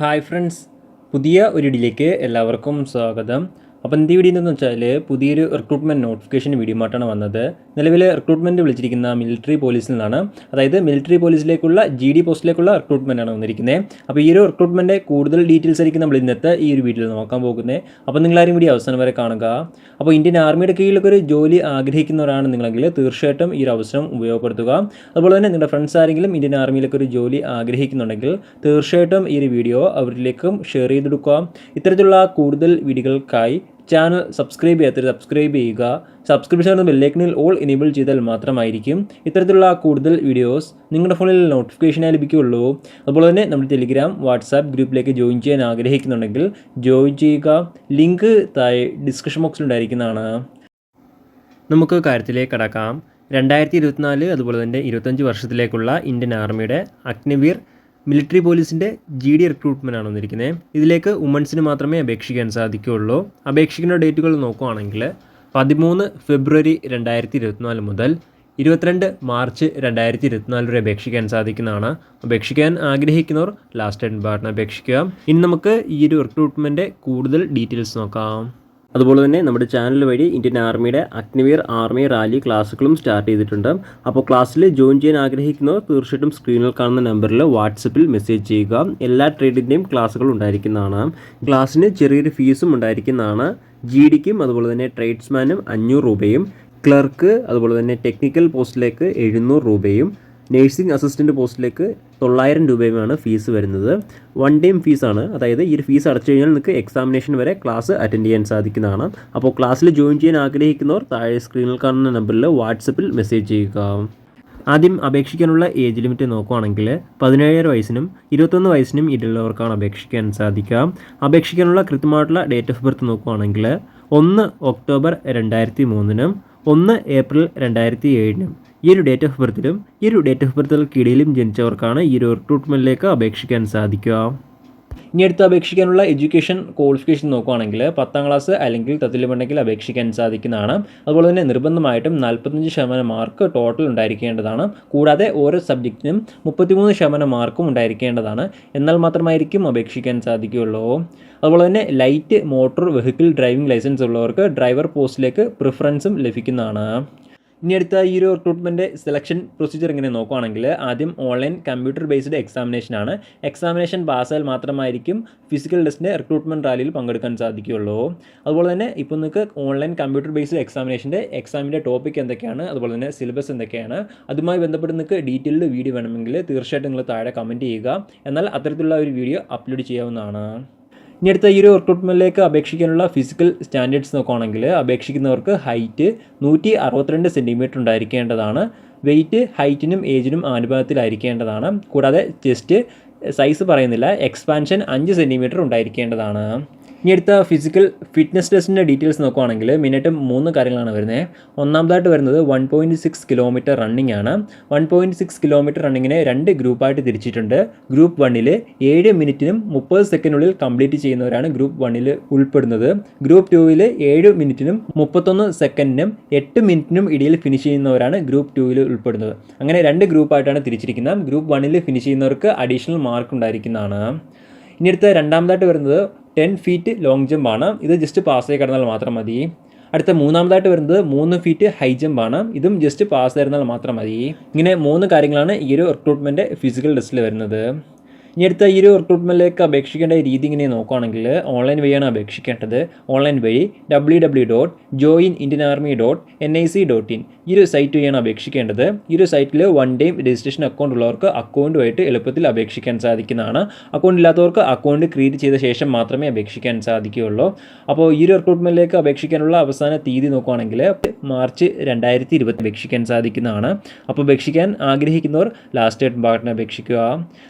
Hi friends പുതിയ ഒരു ഇടിലേക്ക് എല്ലാവർക്കും സ്വാഗതം. അപ്പോൾ എന്ത് വീഡിയോ എന്ന് വെച്ചാൽ പുതിയൊരു റിക്രൂട്ട്മെന്റ് നോട്ടിഫിക്കേഷൻ വീഡിയോ മാറ്റാണ് വന്നത്. നിലവിലെ റിക്രൂട്ട്മെന്റ് വിളിച്ചിരിക്കുന്ന മിലിറ്ററി പോലീസിൽ നിന്നാണ്. അതായത് മിലിറ്ററി പോലീസിലേക്കുള്ള ജി ഡി പോസ്റ്റിലേക്കുള്ള റിക്രൂട്ട്മെന്റ് ആണ് വന്നിരിക്കുന്നത് അപ്പോൾ ഈ ഒരു റിക്രൂട്ട്മെന്റ് കൂടുതൽ ഡീറ്റെയിൽസ് ആയിരിക്കും നമ്മൾ ഇന്നത്തെ ഈ ഒരു വീഡിയോയിൽ നോക്കാൻ പോകുന്നത് അപ്പോൾ നിങ്ങളാരും വീഡിയോ അവസാനം വരെ കാണുക. അപ്പോൾ ഇന്ത്യൻ ആർമിയുടെ കീഴിലൊക്കെ ഒരു ജോലി ആഗ്രഹിക്കുന്നവരാണ് നിങ്ങളെങ്കിൽ തീർച്ചയായിട്ടും ഈ ഒരു അവസരം ഉപയോഗപ്പെടുത്തുക. അതുപോലെ തന്നെ നിങ്ങളുടെ ഫ്രണ്ട്സ് ആരെങ്കിലും ഇന്ത്യൻ ആർമിയിലൊക്കെ ഒരു ജോലി ആഗ്രഹിക്കുന്നുണ്ടെങ്കിൽ തീർച്ചയായിട്ടും ഈ ഒരു വീഡിയോ അവരിലേക്കും ഷെയർ ചെയ്തെടുക്കുക. ഇത്തരത്തിലുള്ള കൂടുതൽ വീഡിയോകൾക്കായി ചാനൽ സബ്സ്ക്രൈബ് ചെയ്യാത്തവർ സബ്സ്ക്രൈബ് ചെയ്യുക. സബ്സ്ക്രിപ്ഷൻ എന്ന ബെല്ലേക്കനിൽ ഓൾ എനേബിൾ ചെയ്താൽ മാത്രമായിരിക്കും ഇത്തരത്തിലുള്ള കൂടുതൽ വീഡിയോസ് നിങ്ങളുടെ ഫോണിൽ നോട്ടിഫിക്കേഷനായി ലഭിക്കുകയുള്ളൂ. അതുപോലെ തന്നെ നമ്മുടെ ടെലിഗ്രാം വാട്സാപ്പ് ഗ്രൂപ്പിലേക്ക് ജോയിൻ ചെയ്യാൻ ആഗ്രഹിക്കുന്നുണ്ടെങ്കിൽ ജോയിൻ ചെയ്യുക. ലിങ്ക് താഴെ ഡിസ്ക്രിപ്ഷൻ ബോക്സിൽ ഉണ്ടായിരിക്കുന്നതാണ്. നമുക്ക് കാര്യത്തിലേക്ക് കടക്കാം. രണ്ടായിരത്തി ഇരുപത്തിനാല് അതുപോലെ തന്നെ ഇരുപത്തഞ്ച് വർഷത്തിലേക്കുള്ള ഇന്ത്യൻ ആർമിയുടെ അഗ്നിവീർ മിലിറ്ററി പോലീസിന്റെ ജി ഡി റിക്രൂട്ട്മെന്റ് ആണ് വന്നിരിക്കുന്നത് ഇതിലേക്ക് വുമൻസിന് മാത്രമേ അപേക്ഷിക്കാൻ സാധിക്കുകയുള്ളൂ. അപേക്ഷിക്കുന്ന ഡേറ്റുകൾ നോക്കുകയാണെങ്കിൽ പതിമൂന്ന് ഫെബ്രുവരി രണ്ടായിരത്തി ഇരുപത്തിനാല് മുതൽ ഇരുപത്തിരണ്ട് മാർച്ച് രണ്ടായിരത്തി ഇരുപത്തിനാല് വരെ അപേക്ഷിക്കാൻ സാധിക്കുന്നതാണ്. അപേക്ഷിക്കാൻ ആഗ്രഹിക്കുന്നവർ ലാസ്റ്റ് ഡേറ്റ് പാർട്ടിന് അപേക്ഷിക്കുക. ഇനി നമുക്ക് ഈ ഒരു റിക്രൂട്ട്മെന്റ് കൂടുതൽ ഡീറ്റെയിൽസ് നോക്കാം. അതുപോലെ തന്നെ നമ്മുടെ ചാനൽ വഴി ഇന്ത്യൻ ആർമിയുടെ അഗ്നിവീർ ആർമി റാലി ക്ലാസ്സുകളും സ്റ്റാർട്ട് ചെയ്തിട്ടുണ്ട്. അപ്പോൾ ക്ലാസ്സിൽ ജോയിൻ ചെയ്യാൻ ആഗ്രഹിക്കുന്നവർ തീർച്ചയായിട്ടും സ്ക്രീനിൽ കാണുന്ന നമ്പറിൽ വാട്സപ്പിൽ മെസ്സേജ് ചെയ്യുക. എല്ലാ ട്രേഡിന്റെയും ക്ലാസ്സുകൾ ഉണ്ടായിരിക്കുന്നതാണ്. ക്ലാസ്സിന് ചെറിയൊരു ഫീസും ഉണ്ടായിരിക്കുന്നതാണ്. ജി ഡിക്കും അതുപോലെ തന്നെ ട്രേഡ്സ്മാനും അഞ്ഞൂറ് രൂപയും ക്ലർക്ക് അതുപോലെ തന്നെ ടെക്നിക്കൽ പോസ്റ്റിലേക്ക് എഴുന്നൂറ് രൂപയും നേഴ്സിംഗ് അസിസ്റ്റന്റ് പോസ്റ്റിലേക്ക് തൊള്ളായിരം രൂപയുമാണ് ഫീസ് വരുന്നത്. വൺ ടൈം ഫീസാണ്. അതായത് ഈ ഒരു ഫീസ് അടച്ചു കഴിഞ്ഞാൽ നിങ്ങൾക്ക് എക്സാമിനേഷൻ വരെ ക്ലാസ് അറ്റൻഡ് ചെയ്യാൻ സാധിക്കുന്നതാണ്. അപ്പോൾ ക്ലാസ്സിൽ ജോയിൻ ചെയ്യാൻ ആഗ്രഹിക്കുന്നവർ താഴെ സ്ക്രീനിൽ കാണുന്ന നമ്പറിൽ വാട്സപ്പിൽ മെസ്സേജ് ചെയ്യുക. ആദ്യം അപേക്ഷിക്കാനുള്ള ഏജ് ലിമിറ്റ് നോക്കുകയാണെങ്കിൽ പതിനേഴര വയസ്സിനും ഇരുപത്തൊന്ന് വയസ്സിനും ഇടയിലുള്ളവർക്കാണ് അപേക്ഷിക്കാൻ സാധിക്കുക. അപേക്ഷിക്കാനുള്ള കൃത്യമായിട്ടുള്ള ഡേറ്റ് ഓഫ് ബർത്ത് നോക്കുകയാണെങ്കിൽ ഒന്ന് ഒക്ടോബർ രണ്ടായിരത്തി മൂന്നിനും ഒന്ന് ഏപ്രിൽ രണ്ടായിരത്തി ഏഴിനും. ഈ ഒരു ഡേറ്റ് ഓഫ് ബർത്തിലും ഈ ഒരു ഡേറ്റ് ഓഫ് ബർത്തുകൾക്കിടയിലും ജനിച്ചവർക്കാണ് ഈ ഒരു റിക്രൂട്ട്മെന്റിലേക്ക് അപേക്ഷിക്കാൻ സാധിക്കുക. ഇനി അടുത്ത് അപേക്ഷിക്കാനുള്ള എഡ്യൂക്കേഷൻ ക്വാളിഫിക്കേഷൻ നോക്കുകയാണെങ്കിൽ പത്താം ക്ലാസ് അല്ലെങ്കിൽ തത്തുല്യമുണ്ടെങ്കിൽ അപേക്ഷിക്കാൻ സാധിക്കുന്നതാണ്. അതുപോലെ തന്നെ നിർബന്ധമായിട്ടും നാൽപ്പത്തഞ്ച് ശതമാനം മാർക്ക് ടോട്ടൽ ഉണ്ടായിരിക്കേണ്ടതാണ്. കൂടാതെ ഓരോ സബ്ജക്റ്റിനും മുപ്പത്തിമൂന്ന് ശതമാനം മാർക്കും ഉണ്ടായിരിക്കേണ്ടതാണ്. എന്നാൽ മാത്രമായിരിക്കും അപേക്ഷിക്കാൻ സാധിക്കുകയുള്ളൂ. അതുപോലെ തന്നെ light motor vehicle driving licence ഉള്ളവർക്ക് ഡ്രൈവർ പോസ്റ്റിലേക്ക് പ്രിഫറൻസും ലഭിക്കുന്നതാണ്. ഇനി അടുത്ത ഈ ഒരു റിക്രൂട്ട്മെന്റ് സെലക്ഷൻ പ്രൊസീജിയർ ഇങ്ങനെ നോക്കുകയാണെങ്കിൽ ആദ്യം ഓൺലൈൻ കമ്പ്യൂട്ടർ ബേസ്ഡ് എക്സാമിനേഷൻ ആണ് എക്സാമിനേഷൻ പാസ്സായാൽ മാത്രമായിരിക്കും ഫിസിക്കൽ ടെസ്റ്റിന്റെ റിക്രൂട്ട്മെന്റ് റാലിയിൽ പങ്കെടുക്കാൻ സാധിക്കുകയുള്ളൂ. അതുപോലെ തന്നെ ഇപ്പോൾ നിങ്ങൾക്ക് ഓൺലൈൻ കമ്പ്യൂട്ടർ ബേസ്ഡ് എക്സാമിനേഷന്റെ എക്സാമിന്റെ ടോപ്പിക് എന്തൊക്കെയാണ് അതുപോലെ തന്നെ സിലബസ് എന്തൊക്കെയാണ് അതുമായി ബന്ധപ്പെട്ട് നിങ്ങൾക്ക് ഡീറ്റെയിൽഡ് വീഡിയോ വേണമെങ്കിൽ തീർച്ചയായിട്ടും നിങ്ങൾ താഴെ കമന്റ് ചെയ്യുക. എന്നാൽ അത്തരത്തിലുള്ള ഒരു വീഡിയോ അപ്ലോഡ് ചെയ്യാവുന്നതാണ്. ഇനി അടുത്ത ഈ ഒരു റിക്രൂട്ട്മെന്റിലേക്ക് അപേക്ഷിക്കാനുള്ള ഫിസിക്കൽ സ്റ്റാൻഡേർഡ്സ് നോക്കുകയാണെങ്കിൽ അപേക്ഷിക്കുന്നവർക്ക് ഹൈറ്റ് നൂറ്റി അറുപത്തിരണ്ട് സെന്റിമീറ്റർ ഉണ്ടായിരിക്കേണ്ടതാണ്. വെയിറ്റ് ഹൈറ്റിനും ഏജിനും ആനുപാതത്തിലായിരിക്കേണ്ടതാണ് കൂടാതെ ചെസ്റ്റ് സൈസ് പറയുന്നില്ല എക്സ്പാൻഷൻ അഞ്ച് സെന്റിമീറ്റർ ഉണ്ടായിരിക്കേണ്ടതാണ്. ഇനി അടുത്ത ഫിസിക്കൽ ഫിറ്റ്നസ് ടെസ്റ്റിന്റെ ഡീറ്റെയിൽസ് നോക്കുവാണെങ്കിൽ മിനിറ്റും മൂന്ന് കാര്യങ്ങളാണ് വരുന്നത്. ഒന്നാമതായിട്ട് വരുന്നത് one point six kilometre running ആണ്. വൺ പോയിന്റ് സിക്സ് കിലോമീറ്റർ റണ്ണിങ്ങിനെ രണ്ട് ഗ്രൂപ്പായിട്ട് തിരിച്ചിട്ടുണ്ട്. ഗ്രൂപ്പ് വണ്ണിൽ ഏഴ് മിനിറ്റിനും മുപ്പത് സെക്കൻഡിനുള്ളിൽ കംപ്ലീറ്റ് ചെയ്യുന്നവരാണ് ഗ്രൂപ്പ് വണ്ണിൽ ഉൾപ്പെടുന്നത്. ഗ്രൂപ്പ് ടൂവിൽ ഏഴ് മിനിറ്റിനും മുപ്പത്തൊന്ന് സെക്കൻഡിനും എട്ട് മിനിറ്റിനും ഇടയിൽ ഫിനിഷ് ചെയ്യുന്നവരാണ് ഗ്രൂപ്പ് ടൂവിൽ ഉൾപ്പെടുന്നത്. അങ്ങനെ രണ്ട് ഗ്രൂപ്പായിട്ടാണ് തിരിച്ചിരിക്കുന്നത്. ഗ്രൂപ്പ് വണ്ണിൽ ഫിനിഷ് ചെയ്യുന്നവർക്ക് അഡീഷണൽ മാർക്ക് ഉണ്ടായിരിക്കുന്നതാണ്. ഇനി അടുത്ത രണ്ടാമതായിട്ട് വരുന്നത് ടെൻ ഫീറ്റ് ലോങ് ജമ്പ് ആണ് ഇത് ജസ്റ്റ് പാസ് പാസ്സായി കിടന്നാൽ മാത്രം മതി. അടുത്ത മൂന്നാമതായിട്ട് വരുന്നത് മൂന്ന് ഫീറ്റ് ഹൈ ജമ്പ് ആണ് ഇതും ജസ്റ്റ് പാസ് ആയിരുന്നാൽ മാത്രം മതി. ഇങ്ങനെ മൂന്ന് കാര്യങ്ങളാണ് ഈ ഒരു റിക്രൂട്ട്മെന്റ് ഫിസിക്കൽ ടെസ്റ്റിൽ വരുന്നത്. ഇനി അടുത്ത ഈ ഒരു റിക്രൂട്ട്മെന്റിലേക്ക് അപേക്ഷിക്കേണ്ട രീതി ഇങ്ങനെ നോക്കുകയാണെങ്കിൽ ഓൺലൈൻ വഴിയാണ് അപേക്ഷിക്കേണ്ടത്. ഓൺലൈൻ വഴി W W dot join Indian army dot N I C dot in ഈ ഒരു സൈറ്റ് വഴിയാണ് അപേക്ഷിക്കേണ്ടത്. ഈ ഒരു സൈറ്റിൽ വൺ ടൈം രജിസ്ട്രേഷൻ അക്കൗണ്ട് ഉള്ളവർക്ക് അക്കൗണ്ടുമായിട്ട് എളുപ്പത്തിൽ അപേക്ഷിക്കാൻ സാധിക്കുന്നതാണ്. അക്കൗണ്ട് ഇല്ലാത്തവർക്ക് അക്കൗണ്ട് ക്രിയേറ്റ് ചെയ്ത ശേഷം മാത്രമേ അപേക്ഷിക്കാൻ സാധിക്കുകയുള്ളൂ. അപ്പോൾ ഈ ഒരു റിക്രൂട്ട്മെന്റിലേക്ക് അപേക്ഷിക്കാനുള്ള അവസാന തീയതി നോക്കുകയാണെങ്കിൽ മാർച്ച് രണ്ടായിരത്തി ഇരുപത്തി അപേക്ഷിക്കാൻ സാധിക്കുന്നതാണ്. അപ്പോൾ അപേക്ഷിക്കാൻ ആഗ്രഹിക്കുന്നവർ ലാസ്റ്റ് ഡേറ്റ് ഭാഗത്തിന് അപേക്ഷിക്കുക.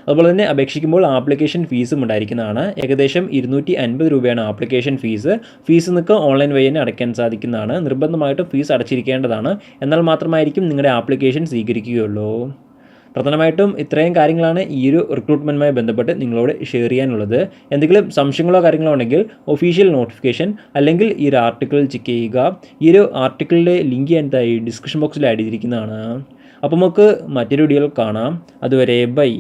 അതുപോലെ തന്നെ അപേക്ഷിക്കുമ്പോൾ ആപ്ലിക്കേഷൻ ഫീസും ഉണ്ടായിരിക്കുന്നതാണ്. ഏകദേശം ഇരുന്നൂറ്റി അൻപത് രൂപയാണ് ആപ്ലിക്കേഷൻ ഫീസ്. ഫീസ് നിങ്ങൾക്ക് ഓൺലൈൻ വഴി തന്നെ അടയ്ക്കാൻ സാധിക്കുന്നതാണ്. നിർബന്ധമായിട്ടും ഫീസ് അടച്ചിരിക്കേണ്ടതാണ്. എന്നാൽ മാത്രമായിരിക്കും നിങ്ങളുടെ ആപ്ലിക്കേഷൻ സ്വീകരിക്കുകയുള്ളൂ. പ്രധാനമായിട്ടും ഇത്രയും കാര്യങ്ങളാണ് ഈ ഒരു റിക്രൂട്ട്മെന്റുമായി ബന്ധപ്പെട്ട് നിങ്ങളോട് ഷെയർ ചെയ്യാനുള്ളത്. എന്തെങ്കിലും സംശയങ്ങളോ കാര്യങ്ങളോ ഉണ്ടെങ്കിൽ ഒഫീഷ്യൽ നോട്ടിഫിക്കേഷൻ അല്ലെങ്കിൽ ഈ ഒരു ആർട്ടിക്കിൾ ചെക്ക് ചെയ്യുക. ഈ ഒരു ആർട്ടിക്കിളിന്റെ ലിങ്ക് ഞാൻ ഡിസ്ക്രിപ്ഷൻ ബോക്സിൽ ആഡ് ചെയ്തിരിക്കുന്നതാണ്. അപ്പോൾ നമുക്ക് മറ്റൊരു വീഡിയോയിൽ കാണാം. അതുവരെ ബൈ